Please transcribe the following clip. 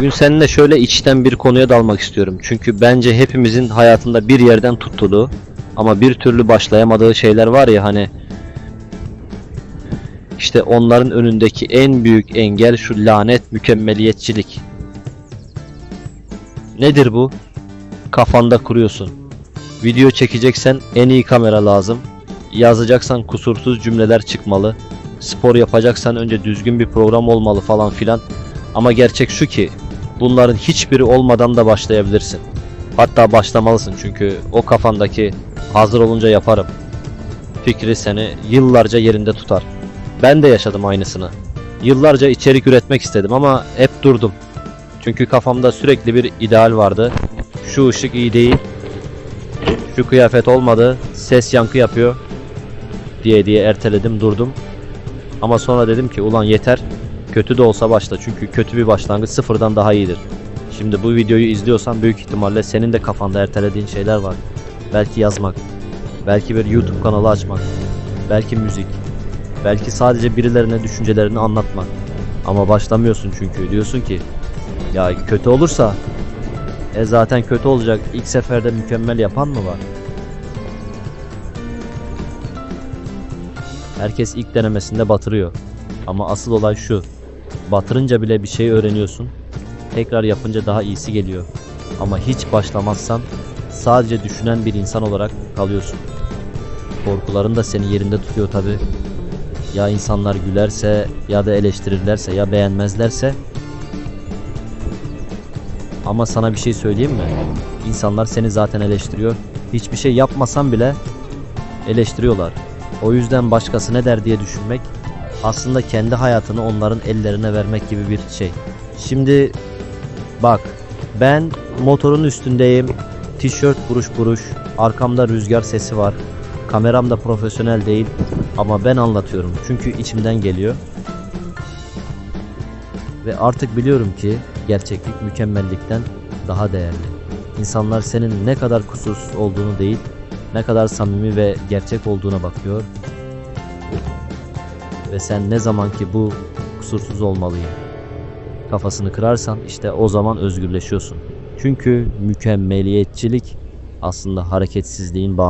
Bugün seninle şöyle içten bir konuya dalmak istiyorum. Çünkü bence hepimizin hayatında bir yerden tuttuğu ama bir türlü başlayamadığı şeyler var ya hani işte onların önündeki en büyük engel şu lanet mükemmeliyetçilik. Nedir bu? Kafanda kuruyorsun. Video çekeceksen en iyi kamera lazım. Yazacaksan kusursuz cümleler çıkmalı. Spor yapacaksan önce düzgün bir program olmalı falan filan. Ama gerçek şu ki bunların hiçbiri olmadan da başlayabilirsin. Hatta başlamalısın çünkü o kafandaki hazır olunca yaparım fikri seni yıllarca yerinde tutar. Ben de yaşadım aynısını. Yıllarca içerik üretmek istedim ama hep durdum. Çünkü kafamda sürekli bir ideal vardı. Şu ışık iyi değil. Şu kıyafet olmadı. Ses yankı yapıyor. Diye diye erteledim durdum. Ama sonra dedim ki ulan yeter. Kötü de olsa başla çünkü kötü bir başlangıç sıfırdan daha iyidir. Şimdi bu videoyu izliyorsan büyük ihtimalle senin de kafanda ertelediğin şeyler var. Belki yazmak, belki bir YouTube kanalı açmak, belki müzik, belki sadece birilerine düşüncelerini anlatmak. Ama başlamıyorsun çünkü diyorsun ki ya kötü olursa e zaten kötü olacak. İlk seferde mükemmel yapan mı var? Herkes ilk denemesinde batırıyor. Ama asıl olay şu. Batırınca bile bir şey öğreniyorsun. Tekrar yapınca daha iyisi geliyor. Ama hiç başlamazsan sadece düşünen bir insan olarak kalıyorsun. Korkuların da seni yerinde tutuyor tabi. Ya insanlar gülerse ya da eleştirirlerse ya beğenmezlerse. Ama sana bir şey söyleyeyim mi? İnsanlar seni zaten eleştiriyor. Hiçbir şey yapmasan bile eleştiriyorlar. O yüzden başkası ne der diye düşünmek aslında kendi hayatını onların ellerine vermek gibi bir şey. Şimdi bak ben motorun üstündeyim. Tişört buruş buruş. Arkamda rüzgar sesi var. Kameram da profesyonel değil ama ben anlatıyorum çünkü içimden geliyor. Ve artık biliyorum ki gerçeklik mükemmellikten daha değerli. İnsanlar senin ne kadar kusursuz olduğunu değil, ne kadar samimi ve gerçek olduğuna bakıyor. Ve sen ne zaman ki bu kusursuz olmalıyım kafasını kırarsan işte o zaman özgürleşiyorsun. Çünkü mükemmeliyetçilik aslında hareketsizliğin bahanesi.